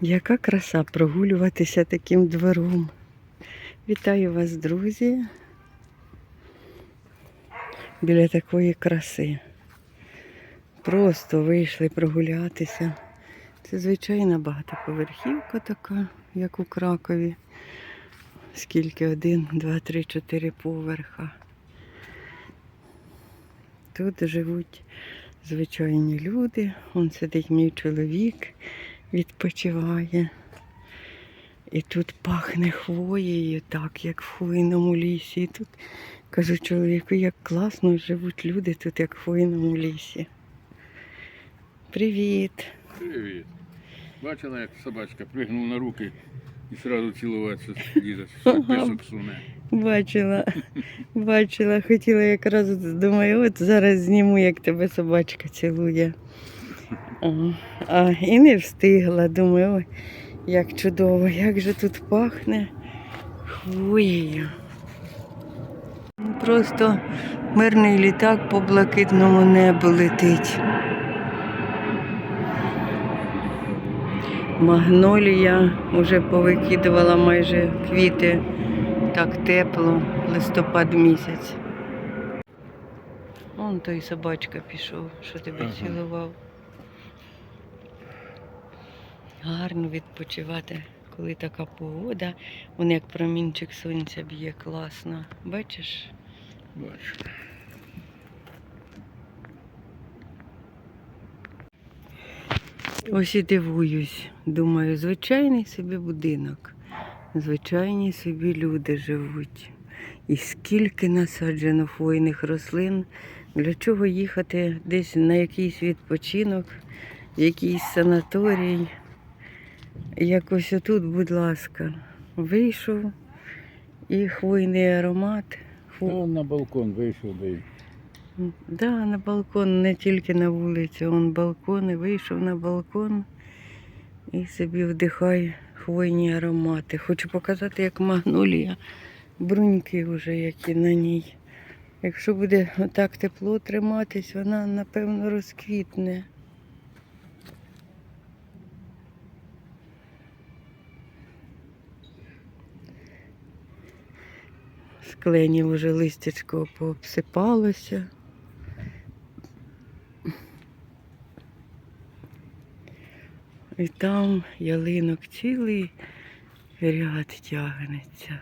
Яка краса прогулюватися таким двором. Вітаю вас, друзі. Біля такої краси. Просто вийшли прогулятися. Це звичайна багатоповерхівка така, як у Кракові. Скільки? Один, два, три, чотири поверха. Тут живуть звичайні люди. Он сидить мій чоловік, відпочиває. І тут пахне хвоєю, так, як в хвойному лісі. І тут кажу чоловіку, як класно живуть люди тут, як в хвойному лісі. Привіт! Привіт. Бачила, як собачка пригнув на руки і одразу цілуватися діда. Писок суне. Бачила, бачила, хотіла якраз думаю, от зараз зніму, як тебе собачка цілує. А, а, і не встигла. Думаю, ой, як чудово, як же тут пахне хвоєю. Просто мирний літак по блакитному небу летить. Магнолія вже повикидувала майже квіти. Так тепло, листопад місяць. Вон той собачка пішов, що тебе цілував. Гарно відпочивати, коли така погода. Вон як промінчик сонця б'є класно. Бачиш? Бачу. Ось і дивуюсь. Думаю, звичайний собі будинок, звичайні собі люди живуть. І скільки насаджено хвойних рослин, для чого їхати десь на якийсь відпочинок, в якийсь санаторій. Якось отут, будь ласка, вийшов і хвойний аромат. Хво... Он на балкон вийшов, да й Да, на балкон, не тільки на вулицю, он балкон і вийшов на балкон і собі вдихай хвойні аромати. Хочу показати, як магнолія, бруньки вже які на ній. Якщо буде так тепло триматись, вона напевно розквітне. З кленів вже листячко пообсипалося. І там ялинок цілий ряд тягнеться.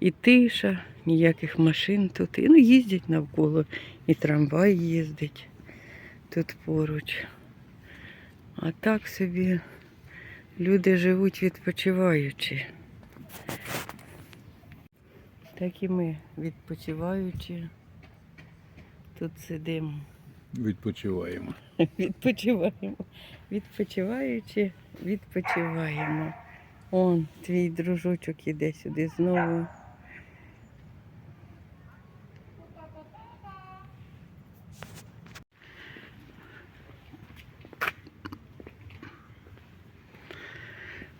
І тиша, ніяких машин тут. І ну, їздять навколо, і трамвай їздить тут поруч. А так собі люди живуть відпочиваючи. Так і ми відпочиваючи. Тут сидимо, відпочиваємо. відпочиваємо. Відпочиваючи, відпочиваємо. Он, твій дружочок іде сюди знову.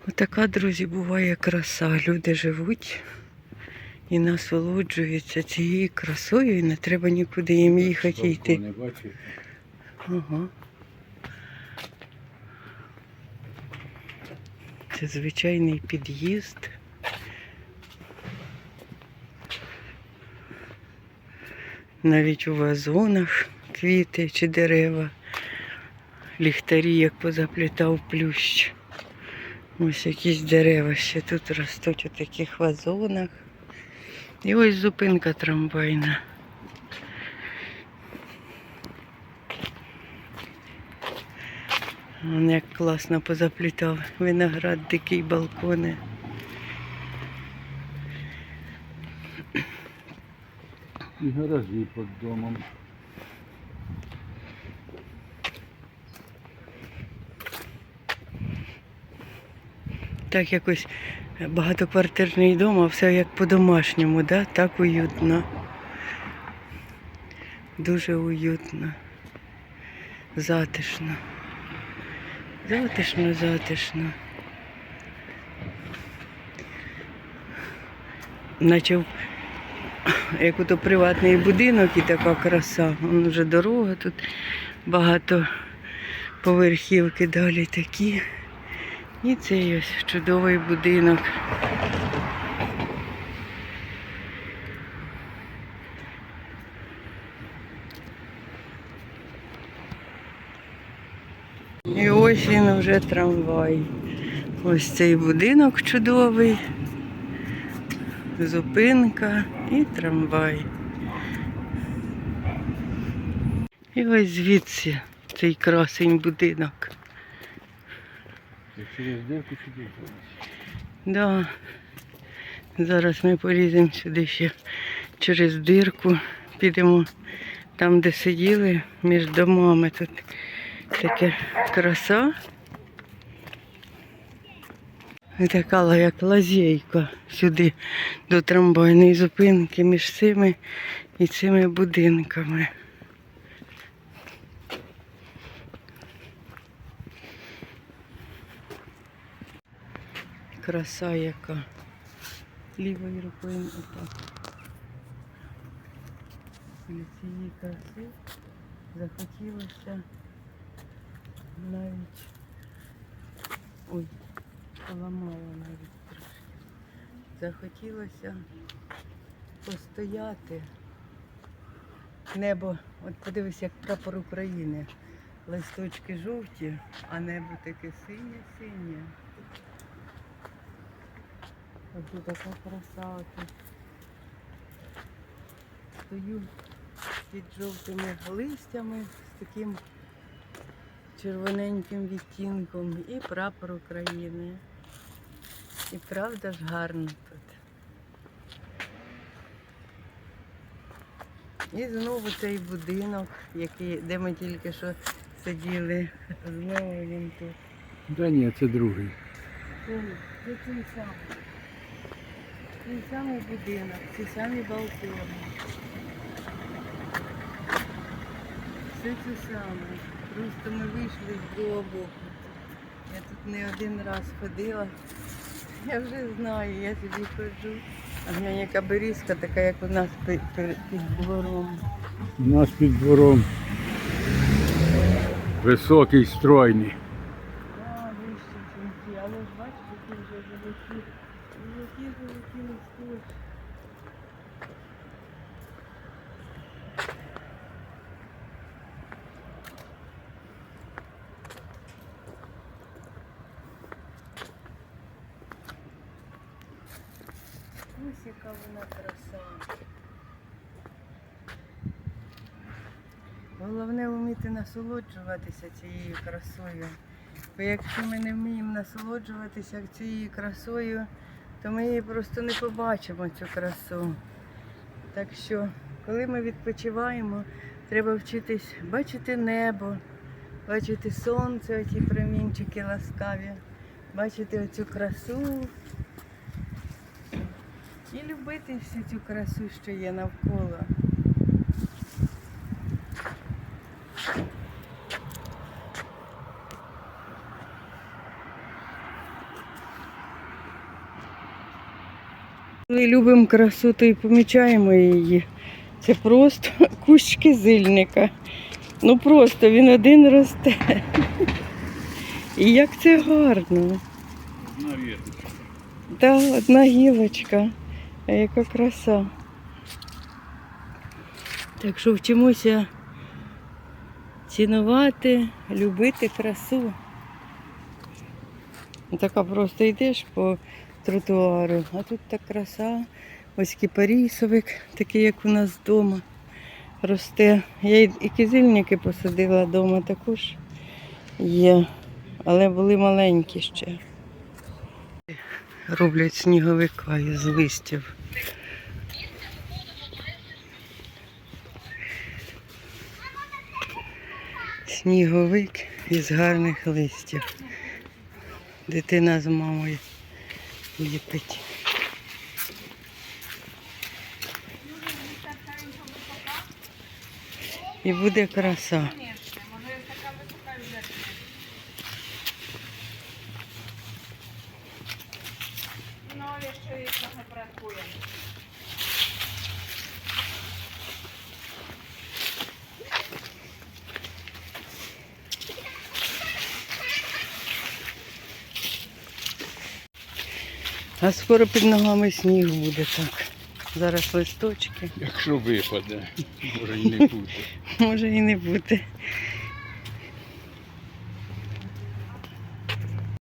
Отака, друзі, буває краса. Люди живуть і насолоджуються цією красою, і не треба нікуди їм їхати йти. Ага. Це звичайний під'їзд. Навіть у вазонах квіти чи дерева. Ліхтарі, як позаплітав плющ. Ось якісь дерева ще тут ростуть у таких вазонах. І ось зупинка трамвайна. Вон як класно позаплітав виноград, дикий балкони. І гаражі під домом. Так якось багатоквартирний дом, а все як по-домашньому, да? так уютно. Дуже уютно. Затишно. Затишно, затишно. Наче як ото приватний будинок і така краса. Вон вже дорога тут багато поверхівки далі такі. І цей ось чудовий будинок. І ось він вже трамвай. Ось цей будинок чудовий, зупинка і трамвай. І ось звідси цей красень будинок. Через дирку сюди. Да. Зараз ми поліземо сюди ще через дирку, підемо там, де сиділи, між домами. Тут така краса. І така як лазейка сюди до трамвайної зупинки між цими і цими будинками. Краса яка. Лівою рукою отак. Для цієї краси захотілося навіть ой, поламала навіть трошки. Захотілося постояти. Небо, от подивись, як прапор України. Листочки жовті, а небо таке синє-синє. Тут така краса. Тут. Стою під жовтими листями з таким червоненьким відтінком і прапор України. І правда ж гарно тут. І знову цей будинок, який, де ми тільки що сиділи. Знову він тут. Да ні, це другий. Ой, Це той самий. Будинок, ці самі балкони. Все це саме. Просто ми вийшли з другого боку. Я тут не один раз ходила. Я вже знаю, я собі ходжу. А в мене яка берізка, така, як у нас під двором. У нас під двором високий, стройний. А, вище жінки, але ж бачиш, які вже золоті, золоті, золоті листочки. Ось яка вона краса. Головне вміти насолоджуватися цією красою. Бо якщо ми не вміємо насолоджуватися цією красою, то ми її просто не побачимо, цю красу. Так що, коли ми відпочиваємо, треба вчитись бачити небо, бачити сонце, оті промінчики ласкаві, бачити оцю красу і любити всю цю красу, що є навколо. Коли любимо красу, то і помічаємо її. Це просто кущ кизильника. Ну просто він один росте. І як це гарно. Одна віточка. Та одна гілочка. Яка краса. Так що вчимося цінувати, любити красу. Така просто йдеш по тротуару, а тут так краса. Ось кіпарісовик, такий, як у нас вдома, росте. Я і кизильники посадила вдома також є, але були маленькі ще. Роблять сніговика із листів. Сніговик із гарних листів. Дитина з мамою ліпить. І буде краса. А скоро під ногами сніг буде так. Зараз листочки. Якщо випаде, може і не буде. Може і не бути.